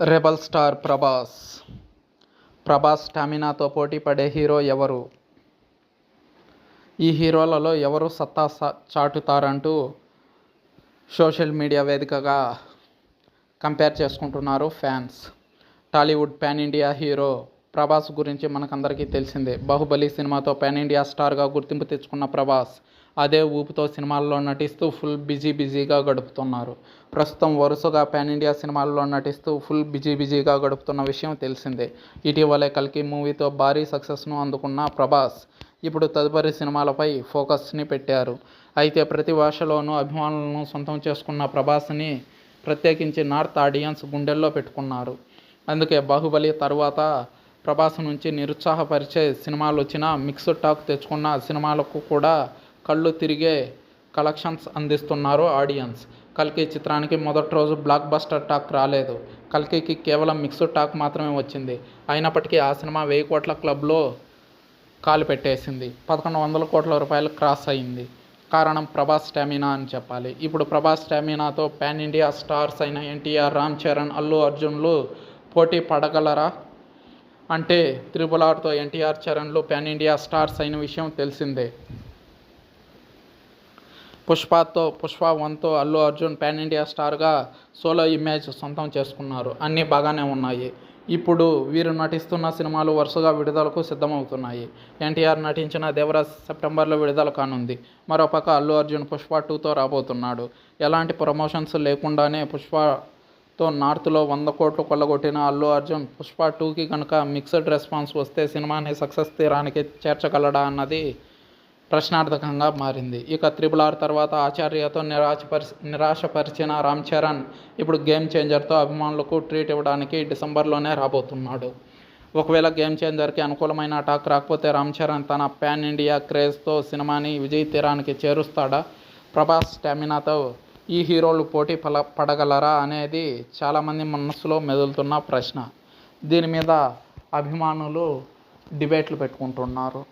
Rebel star Prabhas. Prabhas స్టామినాతో పోటీ పడే హీరో ఎవరు? ఈ హీరోలలో ఎవరు సత్తా చాటుతారంటూ సోషల్ మీడియా వేదికగా కంపేర్ చేసుకుంటున్నారు fans. Tollywood pan India hero Prabhas గురించి మనకందరికీ తెలిసిందే. బాహుబలి సినిమాతో పాన్ ఇండియా స్టార్గా గుర్తింపు తెచ్చుకున్న ప్రభాస్ అదే ఊపుతో సినిమాల్లో నటిస్తూ ఫుల్ బిజీ బిజీగా గడుపుతున్నారు. ప్రస్తుతం వరుసగా పాన్ ఇండియా సినిమాల్లో నటిస్తూ ఫుల్ బిజీ బిజీగా గడుపుతున్న విషయం తెలిసిందే. ఇటీవలే కల్కి మూవీతో భారీ సక్సెస్ను అందుకున్న ప్రభాస్ ఇప్పుడు తదుపరి సినిమాలపై ఫోకస్ని పెట్టారు. అయితే ప్రతి భాషలోనూ అభిమానులను సొంతం చేసుకున్న ప్రభాస్ని ప్రత్యేకించి నార్త్ ఆడియన్స్ గుండెల్లో పెట్టుకున్నారు. అందుకే బాహుబలి తర్వాత ప్రభాస్ నుంచి నిరుత్సాహపరిచే సినిమాలు వచ్చినా మిక్స్డ్ టాక్ తెచ్చుకున్న సినిమాలకు కూడా కళ్ళు తిరిగే కలెక్షన్స్ అందిస్తున్నారు ఆడియన్స్. కల్కి చిత్రానికి మొదటి రోజు బ్లాక్ బస్టర్ టాక్ రాలేదు. కల్కికి కేవలం మిక్స్డ్ టాక్ మాత్రమే వచ్చింది. అయినప్పటికీ ఆ సినిమా వెయ్యి కోట్ల క్లబ్లో కాలు పెట్టేసింది. పదకొండు వందల కోట్ల రూపాయలు క్రాస్ అయింది. కారణం ప్రభాస్ స్టామినా అని చెప్పాలి. ఇప్పుడు ప్రభాస్ స్టామినాతో పాన్ ఇండియా స్టార్స్ అయిన ఎన్టీఆర్ రామ్ చరణ్ అల్లు అర్జున్లు పోటీ పడగలరా? అంటే త్రిపుల్ ఆర్తో ఎన్టీఆర్ చరణ్లు పెన్ ఇండియా స్టార్స్ అయిన విషయం తెలిసిందే. పుష్పతో పుష్ప వన్తో అల్లు అర్జున్ పాన్ ఇండియా స్టార్గా సోలో ఇమేజ్ సొంతం చేసుకున్నారు. అన్నీ బాగానే ఉన్నాయి. ఇప్పుడు వీరు నటిస్తున్న సినిమాలు వరుసగా విడుదలకు సిద్ధమవుతున్నాయి. ఎన్టీఆర్ నటించిన దేవరాజ్ సెప్టెంబర్లో విడుదల కానుంది. మరోపక్క అల్లు అర్జున్ పుష్ప టూతో రాబోతున్నాడు. ఎలాంటి ప్రమోషన్స్ లేకుండానే పుష్ప తో నార్త్లో వంద కోట్లు కొల్లగొట్టిన అల్లు అర్జున్ పుష్ప టూకి కనుక మిక్స్డ్ రెస్పాన్స్ వస్తే సినిమాని సక్సెస్ తీరానికి చేర్చగలడా అన్నది ప్రశ్నార్థకంగా మారింది. ఇక త్రిబుల్ ఆర్ తర్వాత ఆచార్యతో నిరాశపరి నిరాశపరిచిన రామ్ చరణ్ ఇప్పుడు గేమ్ చేంజర్తో అభిమానులకు ట్రీట్ ఇవ్వడానికి డిసెంబర్లోనే రాబోతున్నాడు. ఒకవేళ గేమ్ చేంజర్కి అనుకూలమైన టాక్ రాకపోతే రామ్ చరణ్ తన పాన్ ఇండియా క్రేజ్తో సినిమాని విజయ్ తీరానికి చేరుస్తాడా? ప్రభాస్ స్టామినాతో ఈ హీరోలు పోటీ పల పడగలరా అనేది చాలామంది మనసులో మెదులుతున్న ప్రశ్న. దీని మీద అభిమానులు డిబేట్లు పెట్టుకుంటున్నారు.